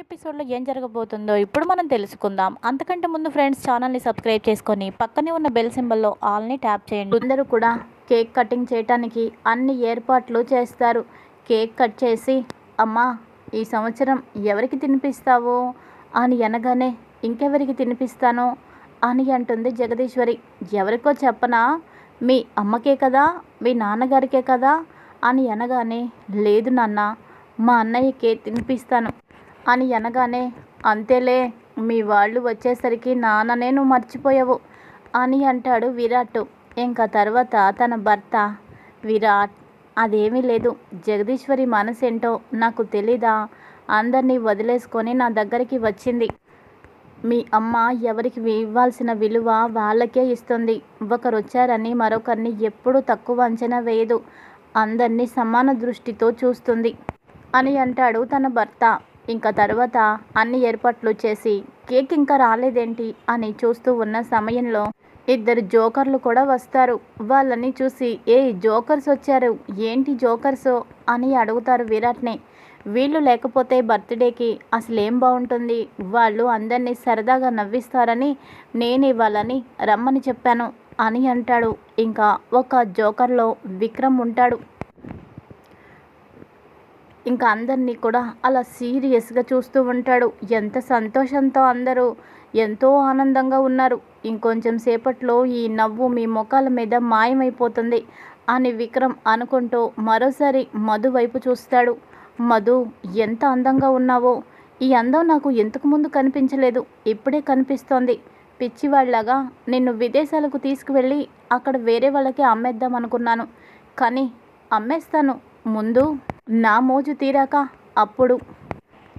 ఎపిసోడ్లో ఏం జరగబోతుందో ఇప్పుడు మనం తెలుసుకుందాం. అంతకంటే ముందు ఫ్రెండ్స్ ఛానల్ని సబ్స్క్రైబ్ చేసుకొని పక్కనే ఉన్న బెల్ సింబల్లో ఆల్ని ట్యాప్ చేయండి. అందరూ కూడా కేక్ కటింగ్ చేయడానికి అన్ని ఏర్పాట్లు చేస్తారు. కేక్ కట్ చేసి అమ్మా ఈ సంవత్సరం ఎవరికి తినిపిస్తావు? అని అనగానే ఇంకెవరికి తినిపిస్తాను? అని అంటుంది జగదీశ్వరి. ఎవరికో చెప్పనా? మీ అమ్మకే కదా? మీ నాన్నగారికే కదా? అని అనగానే లేదు నాన్న మా అన్నయ్యకే తినిపిస్తాను. అని అనగానే అంతేలే మీ వాళ్ళు వచ్చేసరికి నాన్ననే నువ్వు మర్చిపోయావు అని అంటాడు విరాట్. ఇంకా తర్వాత తన భర్త విరాట్ అదేమీ లేదు. జగదీశ్వరి మనసేంటో నాకు తెలీదా? అందరినీ వదిలేసుకొని నా దగ్గరికి వచ్చింది. మీ అమ్మ ఎవరికి ఇవ్వాల్సిన విలువ వాళ్ళకే ఇస్తుంది. ఒకరు వచ్చారని మరొకరిని ఎప్పుడూ తక్కువ అంచనా వేయదు. అందరినీ సమాన దృష్టితో చూస్తుంది అని అంటాడు తన భర్త. ఇంకా తర్వాత అన్ని ఏర్పాట్లు చేసి కేక్ ఇంకా రాలేదేంటి అని చూస్తూ ఉన్న సమయంలో ఇద్దరు జోకర్లు కూడా వస్తారు. వాళ్ళని చూసి ఏ జోకర్స్ వచ్చారు. ఏంటి జోకర్స్? అని అడుగుతారు విరాట్ని. వీళ్ళు లేకపోతే బర్త్డేకి అసలు ఏం బాగుంటుంది వాళ్ళు అందరినీ సరదాగా నవ్విస్తారని నేను ఇవ్వాలని రమ్మని చెప్పాను అని అంటాడు. ఇంకా ఒక జోకర్లో విక్రమ్ ఉంటాడు. ఇంకా అందరినీ కూడా అలా సీరియస్గా చూస్తూ ఉంటాడు. ఎంత సంతోషంతో అందరూ ఎంతో ఆనందంగా ఉన్నారు. ఇంకొంచెం సేపట్లో ఈ నవ్వు మీ ముఖాల మీద మాయమైపోతుంది అని విక్రమ్ అనుకుంటూ మరోసారి మధు వైపు చూస్తాడు. మధు ఎంత అందంగా ఉన్నావో. ఈ అందం నాకు ఇంతకు ముందు కనిపించలేదు. ఇప్పుడే కనిపిస్తోంది. పిచ్చివాళ్ళాగా నిన్ను విదేశాలకు తీసుకువెళ్ళి అక్కడ వేరే వాళ్ళకి అమ్మేద్దాం అనుకున్నాను కానీ అమ్మేస్తాను. ముందు నా మోజు తీరాక అప్పుడు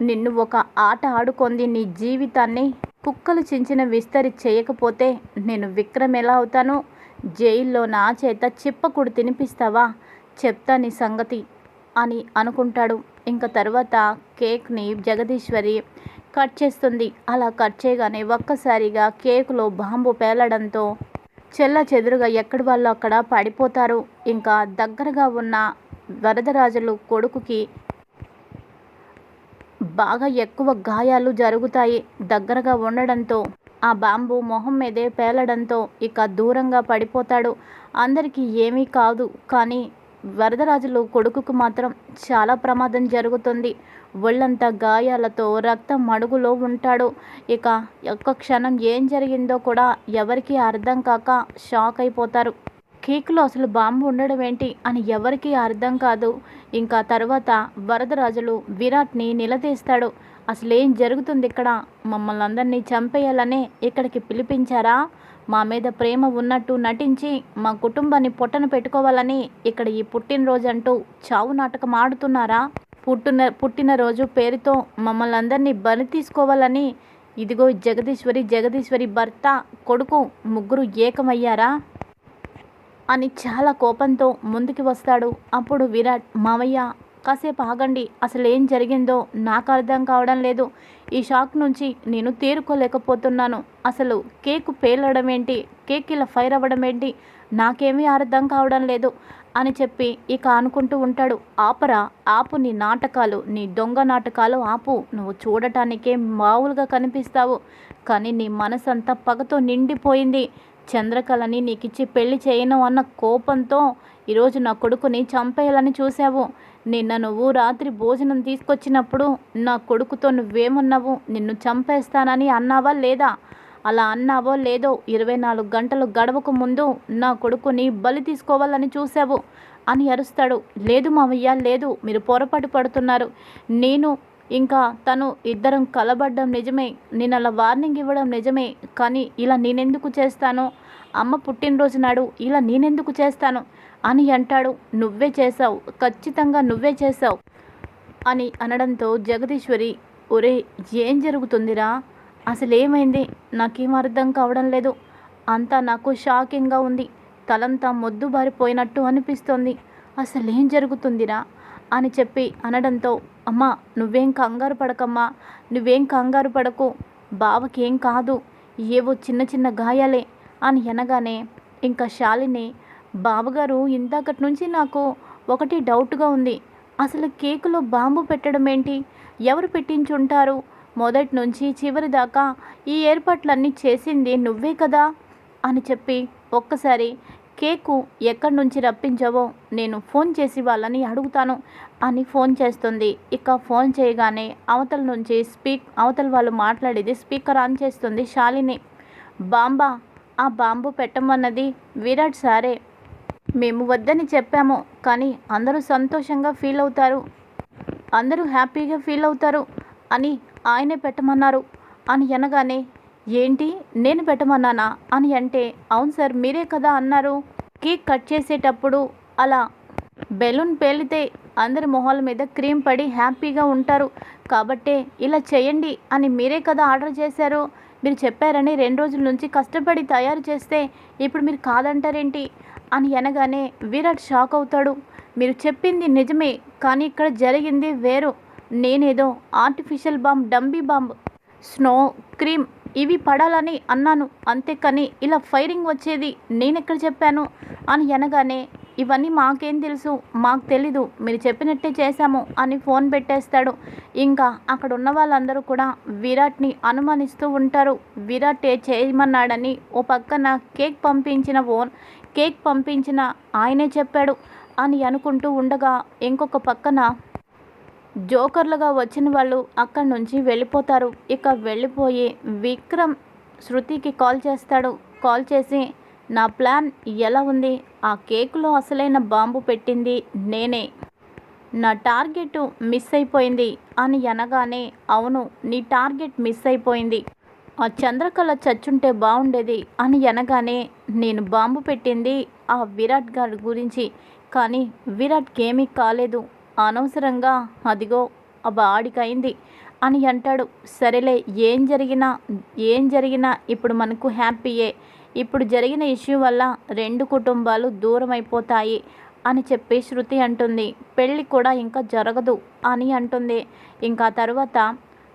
నిన్ను ఒక ఆట ఆడుకొంది నీ జీవితాన్ని కుక్కలు చించిన విస్తరి చేయకపోతే నేను విక్రమ్ ఎలా అవుతాను? జైల్లో నా చేత చిప్పకుడు తినిపిస్తావా? చెప్తా నీ సంగతి అని అనుకుంటాడు. ఇంకా తర్వాత కేక్ని జగదీశ్వరి కట్ చేస్తుంది. అలా కట్ చేయగానే ఒక్కసారిగా కేకులో బాంబు పేలడంతో చెల్ల చెదురుగా ఎక్కడి వాళ్ళు అక్కడ పడిపోతారు. ఇంకా దగ్గరగా ఉన్న వరదరాజులు కొడుకుకి బాగా ఎక్కువ గాయాలు జరుగుతాయి. దగ్గరగా ఉండడంతో ఆ బాంబు మొహం మీదే పేలడంతో ఇక దూరంగా పడిపోతాడు. అందరికీ ఏమీ కాదు కానీ వరదరాజులు కొడుకుకు మాత్రం చాలా ప్రమాదం జరుగుతుంది. ఒళ్ళంతా గాయాలతో రక్తం మడుగులో ఉంటాడు. ఇక ఒక్క క్షణం ఏం జరిగిందో కూడా ఎవరికీ అర్థం కాక షాక్ అయిపోతారు. కేకులో అసలు బాంబు ఉండడం ఏంటి అని ఎవరికీ అర్థం కాదు. ఇంకా తర్వాత వరదరాజులు విరాట్ని నిలదీస్తాడు. అసలు ఏం జరుగుతుంది ఇక్కడ మమ్మల్ని అందరినీ చంపేయాలనే ఇక్కడికి పిలిపించారా? మా మీద ప్రేమ ఉన్నట్టు నటించి మా కుటుంబాన్ని పొట్టన పెట్టుకోవాలని ఇక్కడ ఈ పుట్టినరోజు అంటూ చావు నాటకం ఆడుతున్నారా? పుట్టిన పుట్టినరోజు పేరుతో మమ్మల్ని అందరినీ బలి తీసుకోవాలని ఇదిగో జగదీశ్వరి జగదీశ్వరి భర్త కొడుకు ముగ్గురు ఏకమయ్యారా? అని చాలా కోపంతో ముందుకు వస్తాడు. అప్పుడు విరాట్ మామయ్య కాసేపు ఆగండి. అసలు ఏం జరిగిందో నాకు అర్థం కావడం లేదు. ఈ షాక్ నుంచి నేను తేరుకోలేకపోతున్నాను. అసలు కేక్ పేలడం ఏంటి? కేక్ ఇలా ఫైర్ అవ్వడం ఏంటి? నాకేమీ అర్థం కావడం లేదు అని చెప్పి ఇక అనుకుంటూ ఉంటాడు. ఆపరా ఆపు నీ నాటకాలు. నీ దొంగ నాటకాలు ఆపు. నువ్వు చూడటానికే మామూలుగా కనిపిస్తావు. కానీ నీ మనసంతా పగతో నిండిపోయింది. చంద్రకళని నీకిచ్చి పెళ్ళి చేయను అన్న కోపంతో ఈరోజు నా కొడుకుని చంపేయాలని చూశావు. నిన్న నువ్వు రాత్రి భోజనం తీసుకొచ్చినప్పుడు నా కొడుకుతో నువ్వేమన్నావు? నిన్ను చంపేస్తానని అన్నావా లేదా? అలా అన్నావో లేదో ఇరవై నాలుగు గంటలు గడవకు ముందు నా కొడుకుని బలి తీసుకోవాలని చూశావు అని అరుస్తాడు. లేదు మావయ్య లేదు మీరు పొరపాటు పడుతున్నారు. నేను ఇంకా తను ఇద్దరం కలబడ్డం నిజమే. నేను అలా వార్నింగ్ ఇవ్వడం నిజమే. కానీ ఇలా నేనెందుకు చేస్తాను? అమ్మ పుట్టినరోజు నాడు ఇలా నేనెందుకు చేస్తాను? అని అంటాడు. నువ్వే చేశావు. ఖచ్చితంగా నువ్వే చేశావు. అని అనడంతో జగదీశ్వరి ఒరే ఏం జరుగుతుందిరా? అసలు ఏమైంది నాకేం అర్థం కావడం లేదు. అంతా నాకు షాకింగ్గా ఉంది. తలంతా మొద్దుబారిపోయినట్టు అనిపిస్తోంది. అసలేం జరుగుతుందిరా అని చెప్పి అనడంతో అమ్మా నువ్వేం కంగారు పడకమ్మా. నువ్వేం కంగారు పడకు. బావకేం కాదు. ఏవో చిన్న చిన్న గాయాలే. అని అనగానే ఇంకా శాలిని బావగారు ఇందాకటి నుంచి నాకు ఒకటి డౌట్గా ఉంది. అసలు కేకులో బాంబు పెట్టడం ఏంటి? ఎవరు పెట్టించుంటారు? మొదటి నుంచి చివరి దాకా ఈ ఏర్పాట్లన్నీ చేసింది నువ్వే కదా? అని చెప్పి ఒక్కసారి కేకు ఎక్కడి నుంచి రప్పించావో నేను ఫోన్ చేసి వాళ్ళని అడుగుతాను అని ఫోన్ చేస్తుంది. ఇక ఫోన్ చేయగానే అవతల నుంచి స్పీక్ అవతల వాళ్ళు మాట్లాడేది స్పీకర్ ఆన్ చేస్తుంది శాలిని. బాంబా ఆ బాంబు పెట్టమన్నది విరాట్ సారే. మేము వద్దని చెప్పాము కానీ అందరూ సంతోషంగా ఫీల్ అవుతారు. అందరూ హ్యాపీగా ఫీల్ అవుతారు అని ఆయనే పెట్టమన్నారు. అని అనగానే ఏంటి? నేను పెట్టమన్నానా? అని అంటే అవును సార్ మీరే కదా అన్నారు. కేక్ కట్ చేసేటప్పుడు అలా బెలూన్ పేలితే అందరి మొహాల మీద క్రీమ్ పడి హ్యాపీగా ఉంటారు. కాబట్టే ఇలా చేయండి అని మీరే కదా ఆర్డర్ చేశారు. మీరు చెప్పారని రెండు రోజుల నుంచి కష్టపడి తయారు చేస్తే ఇప్పుడు మీరు కాదంటారేంటి? అని అనగానే విరాట్ షాక్ అవుతాడు. మీరు చెప్పింది నిజమే కానీ ఇక్కడ జరిగింది వేరు. నేనేదో artificial bomb dummy bomb snow cream ఇవి పడాలని అన్నాను. అంతేకాని ఇలా ఫైరింగ్ వచ్చేది నేనెక్కడ చెప్పాను? అని అనగానే ఇవన్నీ మాకేం తెలుసు మాకు తెలీదు మీరు చెప్పినట్టే చేశాము అని ఫోన్ పెట్టేస్తాడు. ఇంకా అక్కడ ఉన్న వాళ్ళందరూ కూడా విరాట్ని అనుమానిస్తూ ఉంటారు. విరాట్ ఏ చేయమన్నాడని ఓ పక్కన కేక్ పంపించిన ఓన్ కేక్ పంపించిన ఆయనే చెప్పాడు అని అనుకుంటూ ఉండగా ఇంకొక పక్కన జోకర్లుగా వచ్చిన వాళ్ళు అక్కడి నుంచి వెళ్ళిపోతారు. ఇక వెళ్ళిపోయి విక్రమ్ శృతికి కాల్ చేస్తాడు. కాల్ చేసి నా ప్లాన్ ఎలా ఉంది? ఆ కేకులో అసలైన బాంబు పెట్టింది నేనే. నా టార్గెట్ మిస్ అయిపోయింది అని అనగానే అవును నీ టార్గెట్ మిస్ అయిపోయింది. ఆ చంద్రకళ చచ్చుంటే బాగుండేది అని అనగానే నేను బాంబు పెట్టింది ఆ విరాట్ గారి గురించి. కానీ విరాట్కేమీ కాలేదు. అనవసరంగా అదిగో ఆ బాడికైంది అని అంటాడు. సరేలే ఏం జరిగినా ఏం జరిగినా ఇప్పుడు మనకు హ్యాపీయే. ఇప్పుడు జరిగిన ఇష్యూ వల్ల రెండు కుటుంబాలు దూరం అయిపోతాయి అని చెప్పి శృతి అంటుంది. పెళ్ళి కూడా ఇంకా జరగదు అని అంటుంది. ఇంకా తర్వాత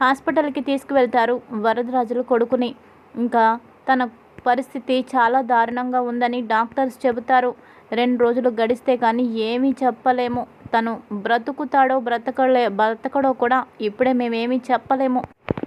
హాస్పిటల్కి తీసుకువెళ్తారు వరదరాజులు కొడుకుని. ఇంకా తన పరిస్థితి చాలా దారుణంగా ఉందని డాక్టర్స్ చెబుతారు. రెండు రోజులు గడిస్తే కానీ ఏమీ చెప్పలేము. తను బ్రతుకుతాడో బ్రతకలే బ్రతకడో కూడా ఇప్పుడే మేమేమీ చెప్పలేము.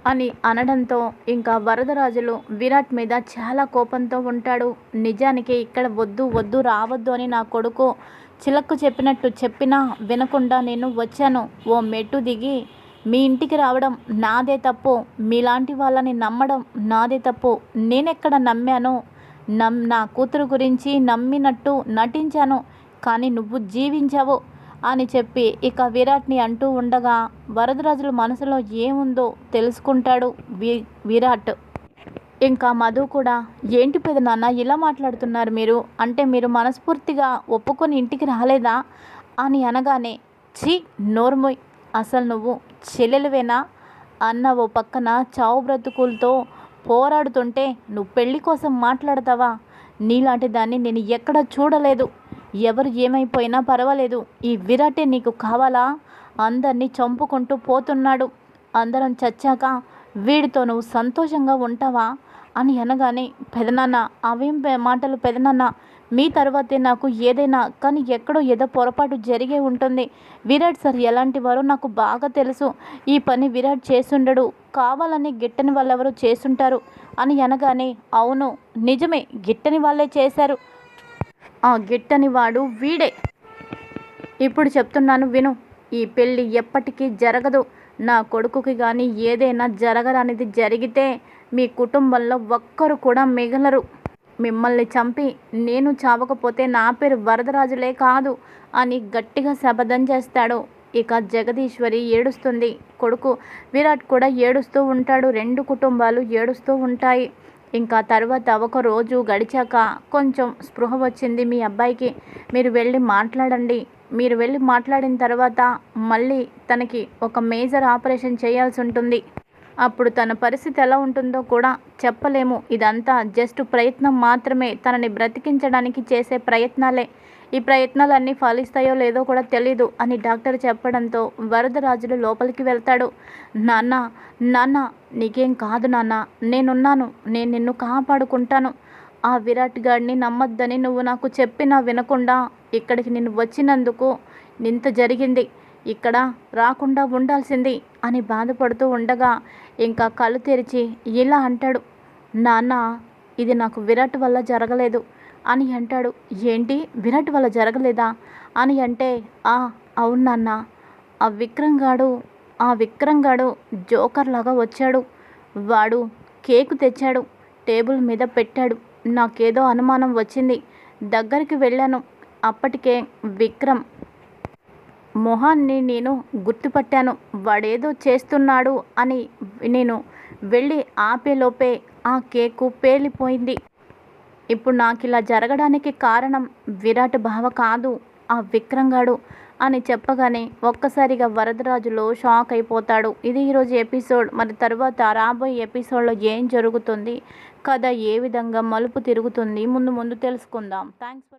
అని అనడంతో ఇంకా వరదరాజులు విరాట్ మీద చాలా కోపంతో ఉంటాడు. నిజానికి ఇక్కడ వద్దు వద్దు రావద్దు అని నా కొడుకు చిలక్కు చెప్పినట్టు చెప్పినా వినకుండా నేను వచ్చాను. ఓ మెట్టు దిగి మీ ఇంటికి రావడం నాదే తప్పు. మీలాంటి వాళ్ళని నమ్మడం నాదే తప్పు. నేనెక్కడ నమ్మానో? నమ్ నా కూతురు గురించి నమ్మినట్టు నటించాను. కానీ నువ్వు జీవించావు. అని చెప్పి ఇక విరాట్ని అంటూ ఉండగా వరదరాజుల మనసులో ఏముందో తెలుసుకుంటాడు వి విరాట్. ఇంకా మధు కూడా ఏంటి పెదనాన్న ఇలా మాట్లాడుతున్నారు మీరు? అంటే మీరు మనస్ఫూర్తిగా ఒప్పుకొని ఇంటికి రాలేదా? అని అనగానే ఛీ నోర్మోయ్ అసలు నువ్వు చెల్లెలువేనా? అన్న ఓ పక్కన చావు బ్రతుకులతో పోరాడుతుంటే నువ్వు పెళ్ళి కోసం మాట్లాడతావా? నీలాంటి దాన్ని నేను ఎక్కడ చూడలేదు. ఎవరు ఏమైపోయినా పర్వాలేదు. ఈ విరాటే నీకు కావాలా? అందరినీ చంపుకుంటూ పోతున్నాడు. అందరం చచ్చాక వీడితో నువ్వు సంతోషంగా ఉంటావా? అని అనగానే పెదనాన్న అవేం మాటలు పెదనాన్న? మీ తర్వాతే నాకు ఏదైనా కానీ ఎక్కడో ఏదో పొరపాటు జరిగే ఉంటుంది. విరాట్ సార్ ఎలాంటి వారో నాకు బాగా తెలుసు. ఈ పని విరాట్ చేసుండడు కావాలని గిట్టని వాళ్ళెవరో చేసుంటారు అని అనగానే అవును నిజమే గిట్టని వాళ్ళే చేశారు. ఆ గిట్టని వాడు. వీడే ఇప్పుడు చెప్తున్నాను విను ఈ పెళ్ళి ఎప్పటికీ జరగదు. నా కొడుకుకి కానీ ఏదైనా జరగరానిది జరిగితే మీ కుటుంబంలో ఒక్కరు కూడా మిగలరు. మిమ్మల్ని చంపి నేను చావకపోతే నా పేరు వరదరాజులే కాదు అని గట్టిగా శపథం చేస్తాడు. ఇక జగదీశ్వరి ఏడుస్తుంది. కొడుకు విరాట్ కూడా ఏడుస్తూ ఉంటాడు. రెండు కుటుంబాలు ఏడుస్తూ ఉంటాయి. ఇంకా తర్వాత ఒక రోజు గడిచాక కొంచెం స్పృహ వచ్చింది మీ అబ్బాయికి. మీరు వెళ్ళి మాట్లాడండి. మీరు వెళ్ళి మాట్లాడిన తర్వాత మళ్ళీ తనకి ఒక మేజర్ ఆపరేషన్ చేయాల్సి ఉంటుంది. అప్పుడు తన పరిస్థితి ఎలా ఉంటుందో కూడా చెప్పలేము. ఇదంతా జస్ట్ ప్రయత్నం మాత్రమే. తనని బ్రతికించడానికి చేసే ప్రయత్నాలే. ఈ ప్రయత్నాలన్నీ ఫలిస్తాయో లేదో కూడా తెలీదు అని డాక్టర్ చెప్పడంతో వరదరాజులు లోపలికి వెళ్తాడు. నాన్న నాన్న నీకేం కాదు నాన్న. నేనున్నాను. నేను నిన్ను కాపాడుకుంటాను. ఆ విరాట్ గాడిని నమ్మొద్దని నువ్వు నాకు చెప్పినా వినకుండా ఇక్కడికి నేను వచ్చినందుకు ఇంత జరిగింది. ఇక్కడ రాకుండా ఉండాల్సింది అని బాధపడుతూ ఉండగా ఇంకా కళ్ళు తెరిచి ఇలా అంటాడు. నాన్న ఇది నాకు విరాట్ వల్ల జరగలేదు. అని అంటాడు. ఏంటి? విరాట్ వల్ల జరగలేదా? అని అంటే ఆ అవును నాన్న. ఆ విక్రమ్ గాడు ఆ విక్రమ్ గాడు జోకర్ లాగా వచ్చాడు. వాడు కేకు తెచ్చాడు టేబుల్ మీద పెట్టాడు. నాకేదో అనుమానం వచ్చింది. దగ్గరికి వెళ్ళాను. అప్పటికే విక్రమ్ మొహాన్ని నేను గుర్తుపట్టాను. వాడేదో చేస్తున్నాడు అని నేను వెళ్ళి ఆపేలోపే ఆ కేకు పేలిపోయింది. ఇప్పుడు నాకు ఇలా జరగడానికి కారణం విరాట్ భావ కాదు ఆ విక్రమ్ గాడు అని చెప్పగానే ఒక్కసారిగా వరదరాజులో షాక్ అయిపోతాడు. ఇది ఈరోజు ఎపిసోడ్. మరి తర్వాత రాబోయే ఎపిసోడ్లో ఏం జరుగుతుంది? కథ ఏ విధంగా మలుపు తిరుగుతుంది? ముందు ముందు తెలుసుకుందాం. Thanks for